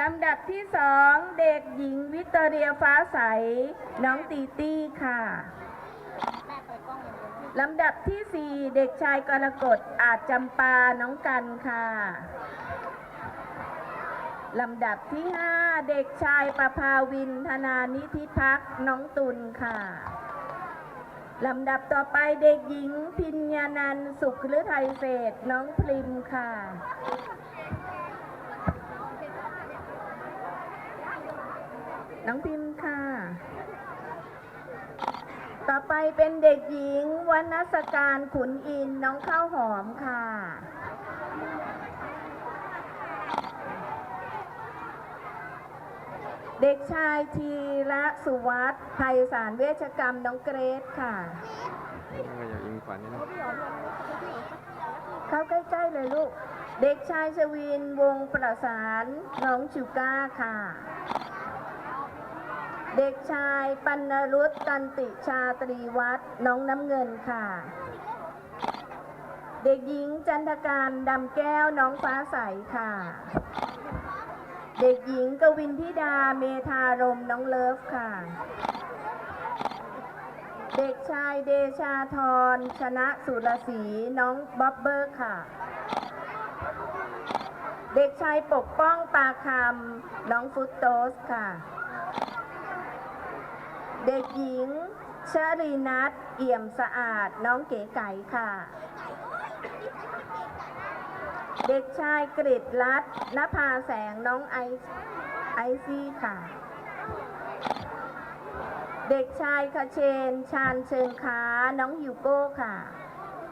ลำดับที่สองเด็กหญิงวิตเรียฟ้าใส น้องตีตี้ค่ะ ลำดับที่สี่เด็กชายกรกฎอาจจำปาน้องกันค่ะ ลำดับที่ห้าเด็กชายประภาวินธนานิธิพักน้องตุลค่ะ ลำดับต่อไปเด็กหญิงพิญญานันสุขฤทัยเศษน้องพริมค่ะ น้องพิมพ์ค่ะ ต่อไปเป็นเด็กหญิงวรรณสการขุนอินทร์น้องข้าวหอมค่ะ เด็กชายทีละสุวัตไพศาลเวชกรรมน้องเกรซค่ะก็อย่าอิงฝันนี่นะเข้าใกล้ๆเลยลูก เด็กชายชวินวงประสานน้องชูก้าค่ะ เด็กชายปัณรุตตันติชาตรีวัฒน์น้องน้ำเงินค่ะ เด็กหญิงจันทการดำแก้วน้องฟ้าใสค่ะ เด็กหญิงกวินธิดาเมธารมน้องเลิฟค่ะ เด็กชายเดชาธรชนะสุรศรีน้องบ๊อบเบอร์ค่ะ เด็กชายปกป้องปาคำน้องฟุตโตสค่ะ เด็กหญิงชรีนัทเอี่ยมสะอาดน้องเก๋ไก่ค่ะ เด็กชายกริดรัตน์นภาแสงน้องไอซ์ไอซี่ค่ะ เด็กชายคเชน ชาญเชิงค้าน้องฮิวโก้ค่ะ